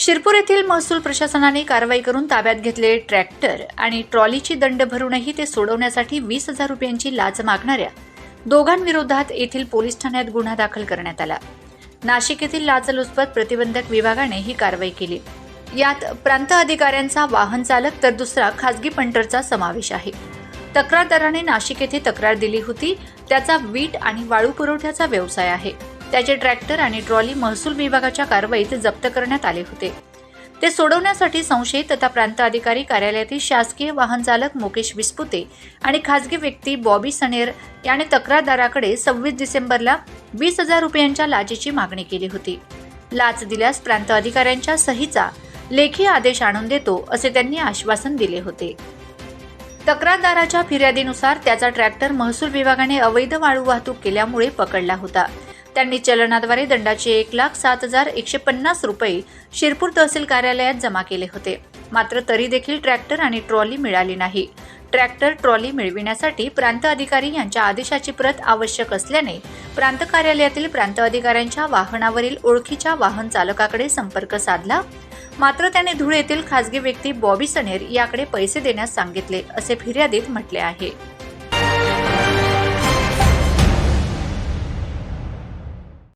शिरपूर येथील महसूल प्रशासनाने कारवाई करून ताब्यात घेतलेले ट्रॅक्टर आणि ट्रॉलीची दंड भरूनही ते सोडवण्यासाठी वीस हजार रुपयांची लाच मागणाऱ्या दोघांविरोधात येथील पोलीस ठाण्यात गुन्हा दाखल करण्यात आला. नाशिक येथील लाचलुचपत प्रतिबंधक विभागाने ही कारवाई केली. यात प्रांत अधिकाऱ्यांचा वाहन चालक तर दुसरा खासगी पंटरचा समावेश आहे. तक्रारदाराने नाशिक येथे तक्रार दिली होती. त्याचा वीट आणि वाळू पुरवठ्याचा व्यवसाय आहे. त्याचे ट्रॅक्टर आणि ट्रॉली महसूल विभागाच्या कारवाईत जप्त करण्यात आले होते. ते सोडवण्यासाठी संशयित तथा प्रांत अधिकारी कार्यालयातील शासकीय वाहन चालक मुकेश विस्पुते आणि खासगी व्यक्ती बॉबी सनेर याने तक्रारदाराकडे सव्वीस डिसेंबरला वीस हजार रुपयांच्या लाचेची मागणी केली होती. लाच दिल्यास प्रांत अधिकाऱ्यांच्या सहीचा लेखी आदेश आणून देतो असे त्यांनी आश्वासन दिले होते. तक्रारदाराच्या फिर्यादीनुसार त्याचा ट्रॅक्टर महसूल विभागाने अवैध वाळू वाहतूक केल्यामुळे पकडला होता. त्यांनी चलनाद्वारे दंडाचे एक लाख सात हजार एकशे पन्नास रुपये शिरपूर तहसील कार्यालयात जमा केले होते. मात्र तरी देखील ट्रॅक्टर आणि ट्रॉली मिळाली नाही. ट्रॅक्टर ट्रॉली मिळविण्यासाठी प्रांत अधिकारी यांच्या आदेशाची प्रत आवश्यक असल्याने प्रांत कार्यालयातील प्रांत अधिकाऱ्यांच्या वाहनावरील ओळखीच्या वाहन चालकाकडे संपर्क साधला. मात्र त्याने धुळे येथील खासगी व्यक्ती बॉबी सनेर याकडे पैसे देण्यास सांगितले असे फिर्यादीत म्हटले आहे.